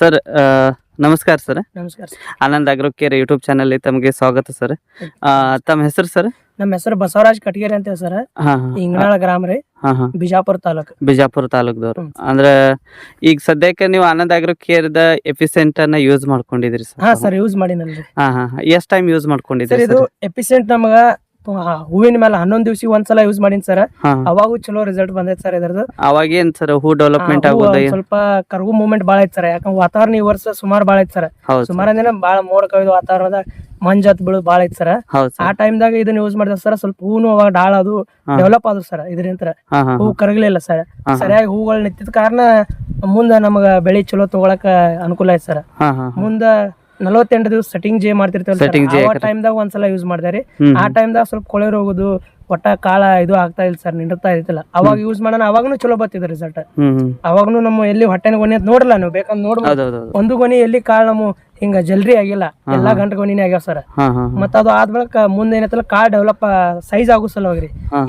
Sir ನಮಸ್ಕಾರ sir. ನಮಸ್ಕಾರ sir. Anand Agro Care YouTube channel ತಮಗೆ ಸ್ವಾಗತ ಸರ್. ಆ, ತಮ್ಮ ಹೆಸರು ಸರ್? ನಮ್ಮ ಹೆಸರು ಬಸವರಾಜ್ ಕಟಗೇರಿ ಅಂತ ಸರ್. ಹಾ ಇಂಗನಾಳ ಗ್ರಾಮ ರೀ. ಹಾ ಹಾ. ಬಿಜಾಪುರ ತಾಲೂಕ್. ಬಿಜಾಪುರ ತಾಲೂಕ್ದವ್ರು. ಹ್ಮ್. ಅಂದ್ರ ಈಗ ಸದ್ಯಕ್ಕೆ ನೀವು ಆನಂದ್ ಅಗ್ರೋ ಕೇರ್ ದ ಎಫಿಸೆಂಟ್ ಅನ್ನ ಯೂಸ್ ಮಾಡ್ಕೊಂಡಿದ್ರಿ ಹಾ ಸರ್ ಸರ್ ಯೂಸ್ ಮಾಡಿನಲ್ರಿ. ಹಾ ಹಾ ಎಷ್ಟ್ ಟೈಮ್ ಯೂಸ್ ಸರ್ ಮಾಡ್ಕೊಂಡಿದ್ರಿ ಇದು ಎಪಿಸೆಂಟ್ ನಮಗ ಹೂವಿನ ಮೇಲೆ ಹನ್ನೊಂದ್ ದಿವ್ಸ ಒಂದ್ಸಲ ಯೂಸ್ ಮಾಡಿನ್ ಸರ್ ಅವಾಗ ಚಲೋ ರಿಸಲ್ಟ್ ಬಂದೈತೆ ಸರ್ ಇದ್ರದ್ದು. ಅವಾಗೇನ್ ಸರ್ ಹೂ ಡೆವಲಪ್ಮೆಂಟ್ ಆಗೋದ ಸ್ವಲ್ಪ ಕರ್ಗು ಮೂವ್ಮೆಂಟ್ ಬಾಳ ಐತ್ ಸರ್ ಯಾಕಂದ್ರೆ ವಾತಾವರಣ ಈ ವರ್ಷ ಸುಮಾರು ಬಾಳ ಐತ್ ಸರ್ ಸುಮಾರ ಅಂದ್ರೆ ಬಾಳ ಮೋಡ ಕವಿದ ವಾತಾವರಣದ ಮಂಜತ್ ಬೀಳು ಬಾಳ ಐತ್ ಸರ್ ಆ ಟೈಮ್ ದಾಗ ಇದನ್ನ ಯೂಸ್ ಮಾಡಿದ ಸರ್ ಸ್ವಲ್ಪ ಹೂನು ಅವಾಗ ಡಾಳ ಅದು ಡೆವಲಪ್ ಆದ್ರು ಸರ್ ಇದ್ರಿಂತ ಹಾ ಕರಗಲಿಲ್ಲ ಸರ್ ಸರಿಯಾಗಿ ಹೂಗಳು ನಿಂತಿದ ಕಾರಣ ಮುಂದ ನಮಗ ಬೆಳಿ ಚಲೋ ತಗೊಳಕ ಅನುಕೂಲ ಐತ್ ಸರ್. ಮುಂದ ನಲವತ್ತೆಂಟು ದಿವಸ ಸೆಟ್ಟಿಂಗ್ ಜೇ ಮಾಡ್ತಿರ್ತೇವೆ ಆ ಹಾಕ್ರಿ. ಟೈಮ್ದಾಗ ಒಂದ್ಸಲ ಯೂಸ್ ಮಾಡ್ತಾರೆ. ಆ ಆ ಟೈಮ್ದಾಗ ಸ್ವಲ್ಪ ಕೊಳೆ ಹೋಗುದು ಒಟ್ಟ ಕಾಳ ಇದು ಆಗ್ತಾ ಇಲ್ಲ ಸರ್ ನಿಂಡ್ತಾ ಇರ್ತಿಲ್ಲ. ಅವಾಗ ಯೂಸ್ ಮಾಡೋಣ ಅವಾಗನು ಚಲೋ ಬರ್ತಿದೆ ರಿಸಲ್ಟ್ ಅವಾಗನು ನಮ್ಮ ಎಲ್ಲಿ ಹೊಟ್ಟೆನ ಗೊನೆ ಅಂತ ನೋಡಲ್ಲ ನೀವು ಬೇಕಂದ್ರೆ ನೋಡ್ಬೋದು. ಒಂದು ಗೊನೆ ಎಲ್ಲಿ ಕಾಳ ನಮ್ಮ ಹಿಂಗ ಜಲ್ರಿ ಆಗಿಲ್ಲ. ಎಲ್ಲಾ ಗಂಟೆ ಗೊನಿನೇ ಆಗ್ಯಾವ ಸರ್. ಮತ್ತ ಅದು ಆದ ಬಳಿಕ ಮುಂದೆ ಏನೈತಲ್ಲ ಕಾರ್ ಡೆವಲಪ್ ಸೈಜ್ ಆಗೋ ಸಲುವಾಗಿ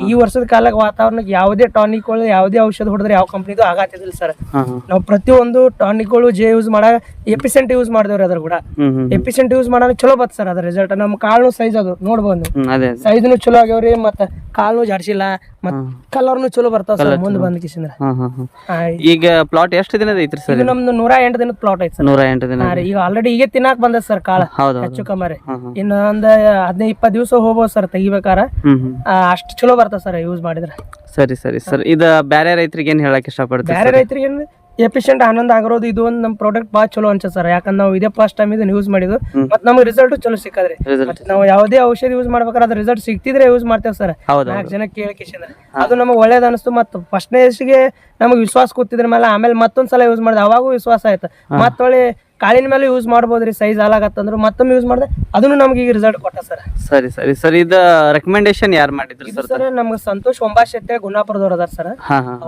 ಈ ವರ್ಷದ ಕಾಲಕ್ಕೆ ವಾತಾವರಣಕ್ಕೆ ಯಾವುದೇ ಟಾನಿಕ್ಗಳು ಯಾವುದೇ ಔಷಧ ಹೊಡೆದ್ರೆ ಯಾವ ಕಂಪ್ನಿದು ಆಗತ್ತಿದಿಲ್ಲ ಸರ್. ನಾವು ಪ್ರತಿಯೊಂದು ಟಾನಿಕ್ಗಳು ಜೆ ಯೂಸ್ ಮಾಡ ಎಪಿಸೆಂಟ್ ಯೂಸ್ ಮಾಡಿದವ್ರಿ ಅದ್ರ ಕೂಡ. ಹ್ಮ್ ಯೂಸ್ ಮಾಡೋಣ ಚಲೋ ಬತ್ ಸರ್ ಅದ್ರ ರಿಸಲ್ಟ್ ನಮ್ಮ ಕಾಳು ಸೈಜ್ ಅದು ನೋಡ್ಬೋದು ಸೈಜ್ನು ಚಲೋ ಆಗ್ಯಾವ್ರಿ ಮತ್ತ ಕಾಳು ಜಾಡ್ಸಿಲ್ಲ ಮತ್ ಕಲರ್ನು ಚಲೋ ಬರ್ತಾವ ಸರ್ ಮುಂದೆ ಬಂದ ಹಾ ಈಗ ಪ್ಲಾಟ್ ಎಷ್ಟು ದಿನದ ಐತ್ರಿ ಸರ್ ನಮ್ದು ನೂರ ಎಂಟು ದಿನದ ಪ್ಲಾಟ್ ಐತಿ ಸರ್. ನೂರ ಎಂಟು ದಿನ ಈಗ ಆಲ್ರೆಡಿ ಈಗ ತಿನ್ನಾಕ್ ಬಂದ ಸರ್ ಕಾಳ ಹೌದು ಹೆಚ್ಚು ಕಮ್ಮಿ ಒಂದ ಹಾ ಹಾ. ಇನ್ನು ಒಂದ್ ಹದಿನೈದು ಇಪ್ಪತ್ತು ದಿವಸ ಹೋಗ್ಬೋದು ಸರ್ ತೆಗಿಬೇಕಾರ. ಅಷ್ಟು ಚಲೋ ಬರ್ತದೆ ಸರ್ ಯೂಸ್ ಮಾಡಿದ್ರೆ. ಸರಿ ಸರಿ. ಸರ್ ಇದು ಬೇರೆ ರೈತರಿಗೆ ಏನ್ ಹೇಳಕ್ ಇಷ್ಟಪಡ್ತೀವಿ ಬೇರೆ ರೈತರಿಗೆ ಎಫಿಷಿಯಂಟ್ ಆನಂದ ಆಗಿರೋದು ಇದು ಒಂದು ನಮ್ಮ ಪ್ರಾಡಕ್ಟ್ ಭಾಳ ಚಲೋ ಅನ್ಸುತ್ತೆ ಸರ್. ಯಾಕಂದ್ರೆ ನಾವು ಇದೇ ಫಸ್ಟ್ ಟೈಮ್ ಇದನ್ನ ಯೂಸ್ ಮಾಡಿದ್ದು. ಮತ್ತೆ ನಮಗೆ ರಿಸಲ್ಟ್ ಚಲೋ ಸಿಕ್ಕದ್ರಿ. ನಾವು ಯಾವುದೇ ಔಷಧಿ ಯೂಸ್ ಮಾಡ್ಬೇಕಾದ್ರೆ ಅದ್ರ ರಿಸಲ್ಟ್ ಸಿಕ್ತಿದ್ರೆ ಯೂಸ್ ಮಾಡ್ತೇವೆ ಸರ್. ನಾಲ್ಕು ಜನ ಕೇಳಕಿಸಿಂದ ಅದು ನಮಗೆ ಒಳ್ಳೇದು ಅನಿಸ್ತು. ಮತ್ತು ಫಸ್ಟ್ನೇಸ್ಗೆ ನಮಗೆ ವಿಶ್ವಾಸ ಕೂತಿದ್ರ ಮೇಲೆ ಆಮೇಲೆ ಮತ್ತೊಂದ್ ಸಲ ಯೂಸ್ ಮಾಡಿದೆ ಅವಾಗೂ ವಿಶ್ವಾಸ ಆಯ್ತು. ಮತ್ತೊಳ್ಳೆ ಕಾಳಿನ ಮೇಲೆ ಯೂಸ್ ಮಾಡ್ಬೋದ್ರಿ ಸೈಜ್ ಹಾಲಾಗತ್ತಂದ್ರೆ ಮತ್ತೊಮ್ಮೆ ಯೂಸ್ ಮಾಡಿದೆ ಅದನ್ನು ನಮ್ಗೆ ಈಗ ರಿಸಲ್ಟ್ ಕೊಟ್ಟ ಸರ್. ಸರಿ ಸರಿ. ಸರ್ ಇದ ರೆಕಮೆಂಡೇಶನ್ ಯಾರು ಮಾಡಿದ್ರು ಸರ್ ಸರ್ ನಮ್ಗೆ ಸಂತೋಷ್ ಒಂಬಾಶೆಟ್ಟೆ ಗುಣಾಪುರದವ್ರು ಅದಾರ ಸರ್.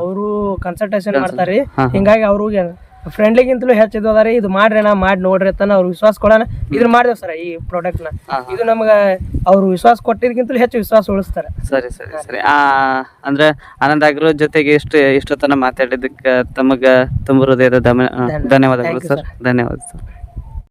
ಅವರು ಕನ್ಸಲ್ಟೇಷನ್ ಮಾಡ್ತಾರ್ರಿ. ಹಾ. ಹಿಂಗಾಗಿ ಅವ್ರಿಗೆ ಫ್ರೆಂಡ್ಲಿಗಿಂತಲೂ ಹೆಚ್ಚಿದ್ದು ಅದಾರಿ. ಇದು ಮಾಡ್ರಿ ನಾ ಮಾಡಿ ನೋಡ್ರಿ ಅಂತ ಅವ್ರು ವಿಶ್ವಾಸ ಕೊಡೋಣ. ಇದ್ರ ಮಾಡಿದೆ ಸರ್ ಈ ಪ್ರಾಡಕ್ಟ್ನ. ಇದು ನಮ್ಗೆ ಅವ್ರು ವಿಶ್ವಾಸ ಕೊಟ್ಟಿದ್ಕಿಂತಲೂ ಹೆಚ್ಚು ವಿಶ್ವಾಸ ಉಳಿಸ್ತಾರೆ. ಸರಿ ಸರಿ ಸರಿ. ಆ ಅಂದ್ರೆ ಆನಂದ್ ಆಗಿರೋ ಜೊತೆಗೆ ಇಷ್ಟು ಇಷ್ಟೊತ್ತನ ಮಾತಾಡಿದ್ದಕ್ಕೆ ತಮಗ ತುಂಬ ಹೃದಯದ ಧನ್ಯವಾದಗಳು ಸರ್. ಧನ್ಯವಾದ ಸರ್.